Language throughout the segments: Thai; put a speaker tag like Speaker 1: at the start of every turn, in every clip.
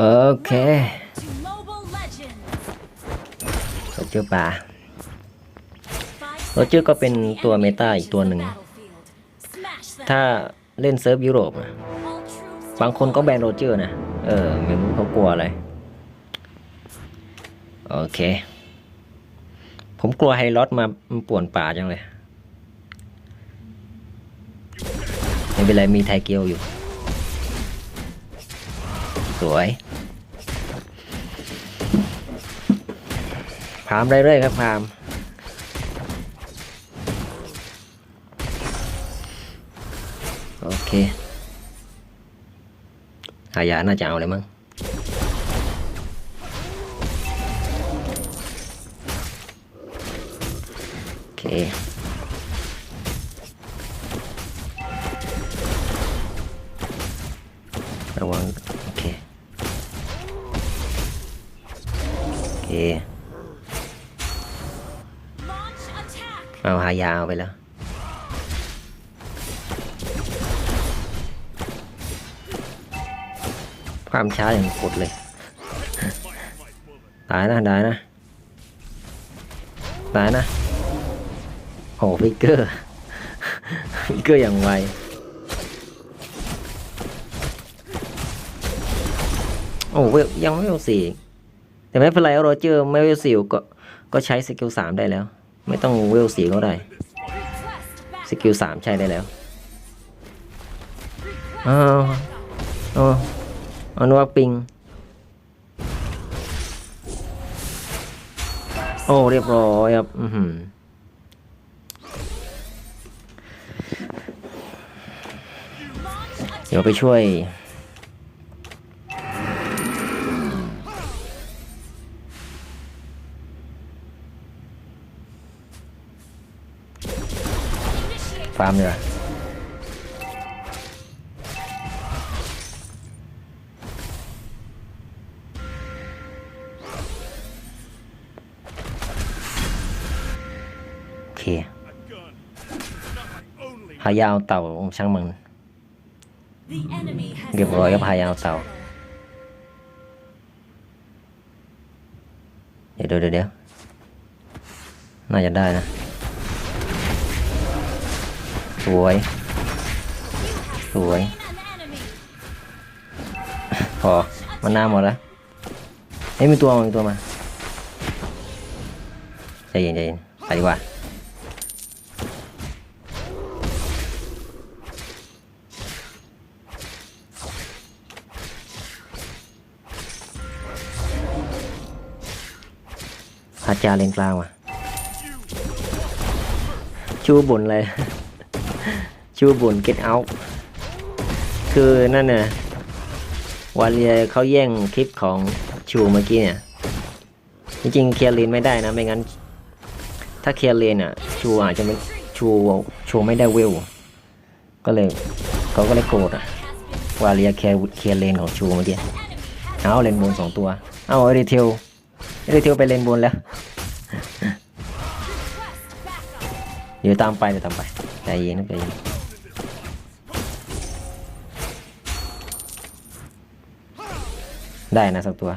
Speaker 1: โอเคโรเจอร์ป่าโรเจอร์ก็เป็นตัวเมตาอีกตัวหนึ่ง ถ้าเล่นเซิร์ฟยุโรปอะบางคนก็แบนโรเจอร์นะ เออ ไม่รู้เขากลัวอะไร โอเค ผมกลัวไฮรอดมาป่วนป่าจังเลยไม่เป็นไรมีไทเกียวอยู่ สวย พามได้เลยครับพามโอเคหายาน่าจะเอาเลยมั้งโอเค เอาหายาเอาไปแล้ว ความช้าอย่างกดเลย ตายนะตายนะ ตายนะโหฟิกเกอร์ ฟิกเกอร์อย่างไวโอ้เวลยังไม่เวลสี่แต่ไม่เป็นไรโรเจอร์ไม่เวลสี่ก็ก็ใช้สกิลสามได้แล้ว ไม่ต้องเวลสีก็ได้ สกิลสามใช้ได้แล้วอ้าวอ๋ออนกว่าปิง โอ้ เรียบร้อยครับ อือหือเดี๋ยวไปช่วย ฟาร์มดีกว่าโอเคพายาวเต่าช่างมันเรียบร้อยครับพายาวเต่าเดี๋ยวเดี๋ยวเดี๋ยวเดี๋ยวน่าจะได้นะ สวย สวย พอ มันหน้าหมดแล้วเฮ้ยมีตัวมามีตัวมาใจเย็นใจเย็นไปดีกว่าพาจาเลนกลางว่ะชูบุญเลย ชูบุญ get out คือนั่นน่ะวาเลียเขาแย่งคลิปของชูเมื่อกี้เนี่ย จริงๆ เคลียร์เลนไม่ได้นะ ไม่งั้น ถ้าเคลียร์เลนอะ ชูอาจจะไม่ชูชูไม่ได้เวล ก็เลยเขาก็เลยโกรธอะ วาเลียเคลียร์เคลียร์เลนของชูเมื่อกี้ เอาเลนบนสองตัว เอาเอริเทลเอริเทลไปเลนบนแล้ว เดี๋ยวตามไปเดี๋ยวตามไปใจเย็นนะใจเย็น ได้นะสักตัว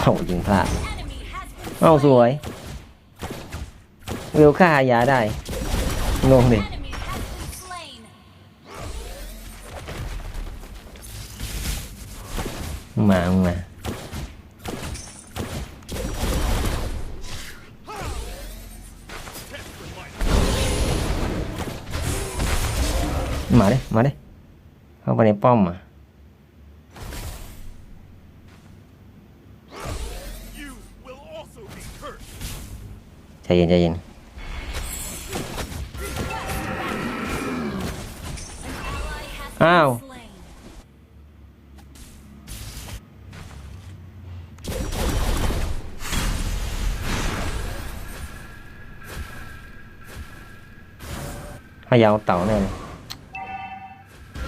Speaker 1: โอ้ยิงพลาดเอาสวยเวลค่าอายาได้งงดิมามามาเลยมาเลย เข้าไปในป้อมอะใจเย็นใจเย็น
Speaker 2: อ้า
Speaker 1: ว
Speaker 2: ขา
Speaker 1: ยาวเต่าแน่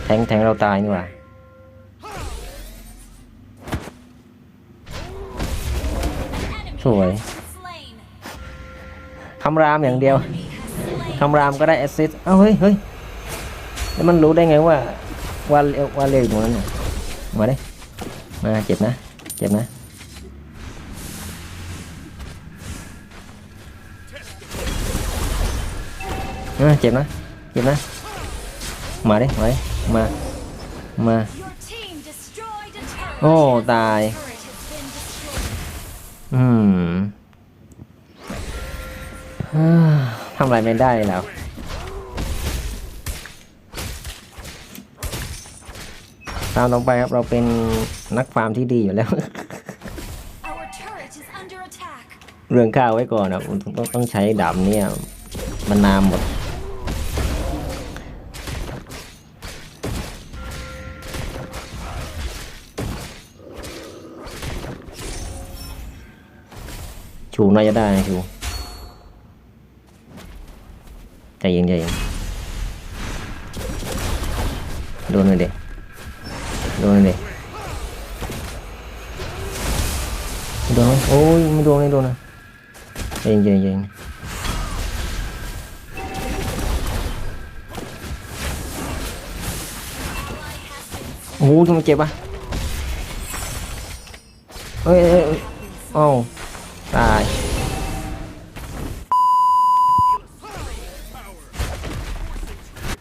Speaker 1: แทงแทงเราตายนี่หว่าสวยคำรามอย่างเดียวคำรามก็ได้แอสซิสเอ้าเฮ้ยเฮ้ยแล้วมันรู้ได้ไงว่าว่าว่าเร็วอยู่ตรงนั้นน่ะมาดิมาเจ็บนะ เจ็บนะเออเจ็บนะ เจ็บนะ มาดิมาดิ มา มา
Speaker 2: Your team destroyed a turret.
Speaker 1: โอ้ ตาย
Speaker 2: Turret has been destroyed.
Speaker 1: อืมอ่าทำอะไรไม่ได้แล้ว ตามลงไปครับ เราเป็นนักฟาร์มที่ดีอยู่แล้ว
Speaker 2: Our turret is under attack.
Speaker 1: เรื่องข้าวไว้ก่อนนะต้องต้องต้องใช้ดาบเนี่ยมันนามหมด ชูน่าจะได้นะชูใจเย็นใจเย็นโดนเลยเด็กโดนเลยเด็กโดนไหมโอ้ยไม่โดนไม่โดนนะใจเย็นใจเย็นโอ้โหทำไมเจ็บอะเอ้ยเอ้ยเอ้ยเอ้า ตาย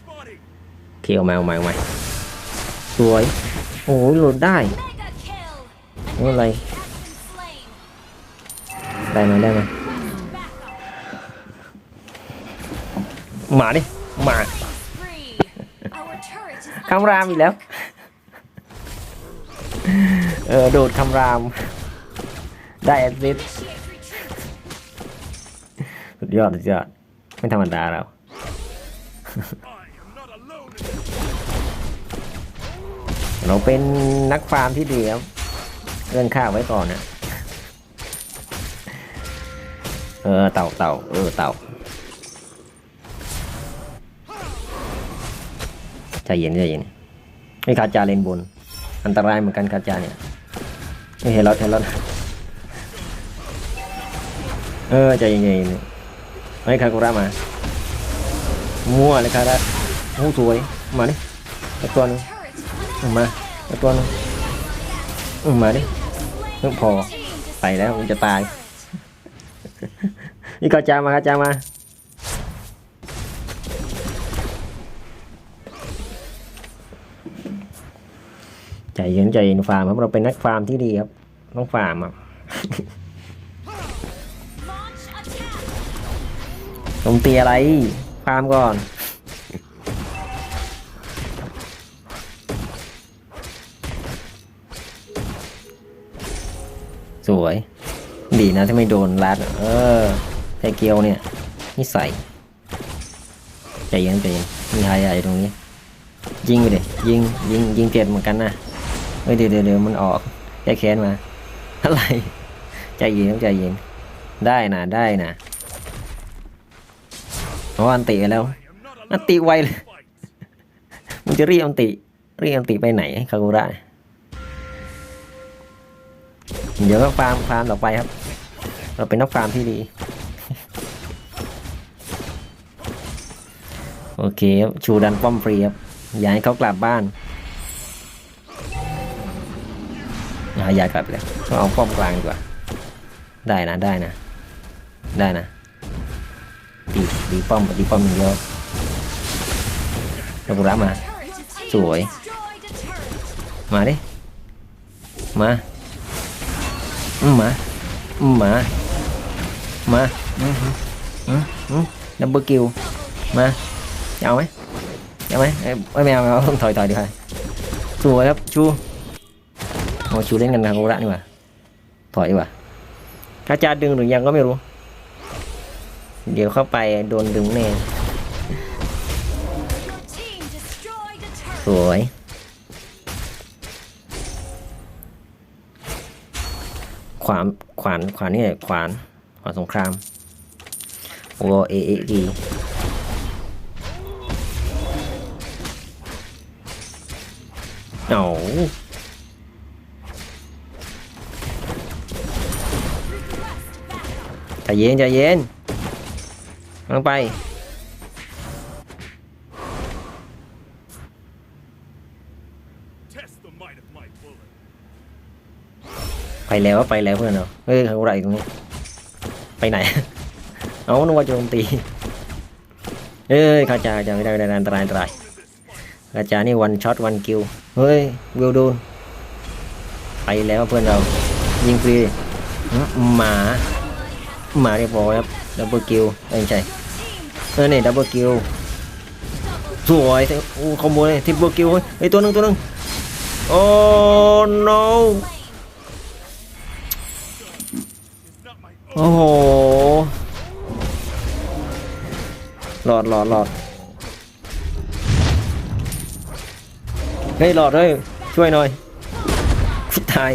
Speaker 3: Body.
Speaker 1: เคียวแมวใหม่ใหม่สวย โอ้ยหลุดได้
Speaker 2: Mega kill.
Speaker 1: ไม่เป็นไร
Speaker 2: Has been slain.
Speaker 1: ได้ไหมได้ไหม
Speaker 2: Backup.
Speaker 1: หมาดิหมา
Speaker 2: Free. Our turret is
Speaker 1: คำรามอีกแล้ว เออ โดดคำราม ได้แอดซิส ยอดสุดยอด ไม่ธรรมดาเราเราเป็นนักฟาร์มที่ดีครับเรื่องข้าวไว้ก่อนนะเออเต่าเต่าเออเต่าใจเย็นใจเย็นไม่คาจาเลนบน อันตรายเหมือนกันคาจาเนี่ยไม่เห็นรถเห็นรถเออใจเย็นใจเย็น ไม่คากุระมา มั่วเลยคาระโอ้สวย มาดิสักตัวนึงมาสักตัวนึงมาดิเพิ่งพอ ไปแล้วมันจะตาย นี่กาจามาคาจามาใจเย็นใจเย็นฟาร์มครับเราเป็นนักฟาร์มที่ดีครับต้องฟาร์มครับ ผมตีอะไรฟาร์มก่อน สวย ดีนะที่ไม่โดนรัด เออไทเกียวเนี่ยนิสัยใจเย็นใจเย็นมีหายใหญ่ตรงนี้ ยิงไปดิยิงยิงยิงเจ็ดเหมือนกันนะเฮ้ยเดี๋ยวเดี๋ยวเดี๋ยวมันออกแก้แค้นมา อะไร ใจเย็นต้องใจเย็น ได้นะได้นะ เพราะอันติไปแล้ว อันติไวเลยมึงจะรีบอันติรีบอันติไปไหนคากุระเดี๋ยวก็ฟาร์มฟาร์มต่อไปครับ เราเป็นนักฟาร์มที่ดี โอเคครับชูดันป้อมฟรีครับอย่าให้เขากลับบ้านอย่าอยากลับเลยเอาป้อมกลางดีกว่า ได้นะได้นะ ได้นะ ตีป้อมตีป้อมอย่างเดียวคากุระมา
Speaker 2: Turret is team
Speaker 1: Sủi.
Speaker 2: destroyed a turret.
Speaker 1: มาดิ มาอืมมาอืมมา มาอืมอืมอืมดับเบิลคิวมาเอาไหมเอาไหมเอ้ไม่เอาไม่เอาต้องถอยถอยดีกว่าสวยครับชูโอ้ชูเล่นกันทางโอระนี่ว่าถอยดีกว่าถ้าจะดึงหรือยังก็ไม่รู้ เดี๋ยวเข้าไปโดนดึงแน่สวยขวานขวานขวานนี่แหละขวานขวานสงครามโอเอเอดีเอาใจเย็นใจเย็น ลงไป ไปแล้วไปแล้วเพื่อนเนาะเฮ้ยเขาไรตรงนี้ ไปไหน เอานึกว่าจมตีเฮ้ยข้าจ่าจะไม่ได้ไม่ได้อันตรายอันตรายข้าจ่านี่วันช็อตวันคิว เฮ้ยวิวดู ไปแล้วเพื่อนเรา ยิงฟรีหมา มาเรียบร้อยครับดับเบิลคิวไม่ใช่เออเนี่ยดับเบิลคิวสวยโอ้คอมโบเลยทิปเบิลคิวเฮ้ยตัวหนึงตัวหนึงโอ้ no โอ้โหหลอดหลอดหลอดเฮ้ยหลอดเฮ้ยช่วยหน่อยฟิตาย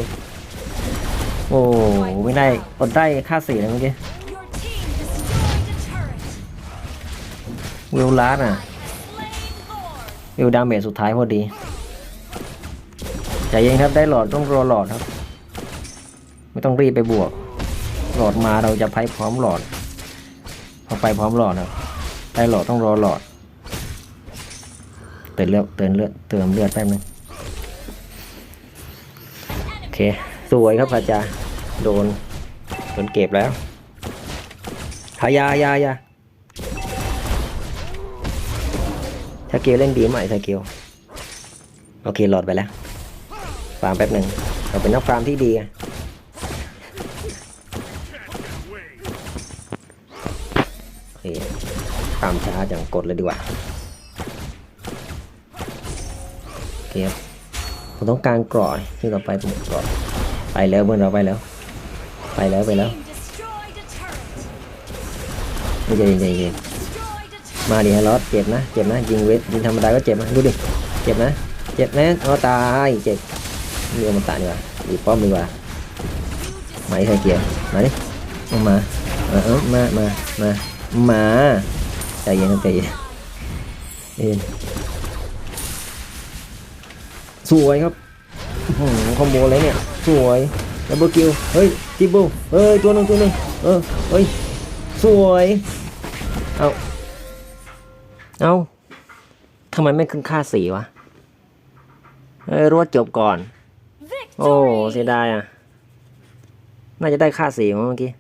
Speaker 1: โอ้ไม่ได้อดได้ค่าสีเลยเมื่อกี้ วิวลาดอะวิวดาเมจสุดท้ายพอดีใจเย็นครับได้หลอดต้องรอหลอดครับ ไม่ต้องรีบไปบวก หลอดมาเราจะไปพร้อมหลอดพอไปพร้อมหลอดครับได้หลอดต้องรอหลอดเติมเลือดเติมเลือดเติมเลือดแป๊บนึงโอเคสวยครับพระจาโดนโดนเก็บแล้วหายายายา ชาเกียวเล่นดีไหมชาเกียวโอเคหลอดไปแล้ว ฟาร์มแป๊บหนึ่งเราเป็นนักฟาร์มที่ดีอะโอเคตามช้าจังกดเลยดีกว่าโอเคครับผมต้องการกรอยที่ต่อไปผมกรอยไปแล้วเพื่อนเราไปแล้ว ไปแล้วไปแล้วไม่ใจเย็นใจเย็น มาดิฮะลอสเจ็บนะเจ็บนะยิงเวทยิงธรรมดาก็เจ็บนะดูดิเจ็บนะเจ็บนะเอาตายเจ็บเรือมันตายดีกว่าดีป้อมดีกว่าไหมใส่เกียร์มาดิเอามาเออมามามามาใจเย็นใจเย็นเย็นสวยครับอื้อหือคอมโบเลยเนี่ยสวยดับเบิลคิวเฮ้ยทิปเบิลเฮ้ยตัวหนึงตัวหนึงเออเฮ้ยสวยเอา เอ้าทำไมไม่ขึ้นค่าสีวะเอ้ยรวดจบก่อน โอ้
Speaker 2: Victory.
Speaker 1: เสียดายอะ น่าจะได้ค่าสีมั้งเมื่อกี้